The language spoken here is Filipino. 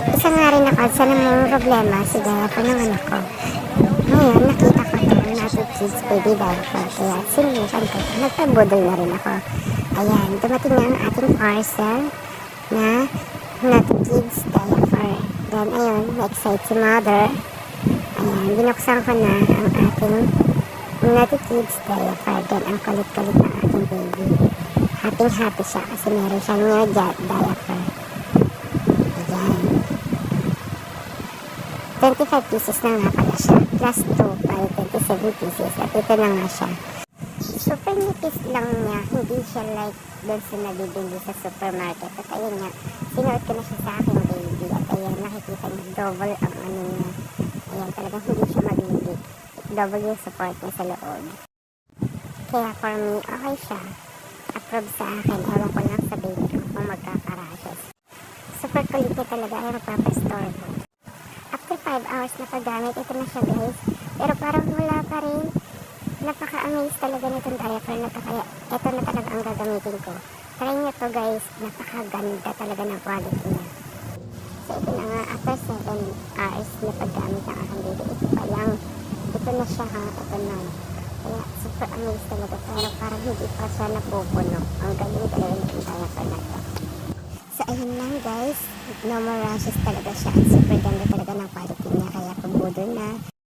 Isa nga rin ako sa namang problema si diaper ng anak ko. Ngayon, nakita ko to Nato Kids Baby Diaper. Kaya sinubukan ko. Nagpabudol na rin ako. Ayan, dumating na ang ating parcel na Nato Kids Diaper. Then, ayun, na-excite si mother. Ayan, binuksan ko na ang ating Nato Kids Diaper. Then, ang kulit-kulit ng ating baby. Happy-happy siya kasi meron siyang new di- diaper. Ayan. 25 pieces na nga pala siya. Plus 2 by 27 pieces. At ito na nga siya. Super nipis lang niya. Hindi siya like doon sa nabibili sa supermarket. At ayun nga, sinuot ko na siya sa aking baby. At ayun, nakikita niya double ang ano niya. Ayan, talagang hindi siya mabibig. Double yung support niya sa loob. Kaya for me, okay siya. Approve sa akin. Ewan ko lang sa baby ko kung magkakarashes. Super kulit niya talaga. Ayaw magpapastore ko. After 5 hours na paggamit, ito na siya guys. Pero parang wala pa rin. Napaka-amaze talaga nitong diaper na to. Kaya ito na talaga ang gagamitin ko. Try nyo to guys. Napakaganda talaga ng quality niya. So ito na nga, after 7 hours na paggamit ng aking baby, ito pa lang. Ito na siya ha, ito na. Kaya super amazed talaga. Pero parang hindi pa siya napupuno. Ang galing talaga nitong diaper na to. So ayun lang guys, no more rashes talaga siya. Super ganda ng quality niya. Kaya pabudol na.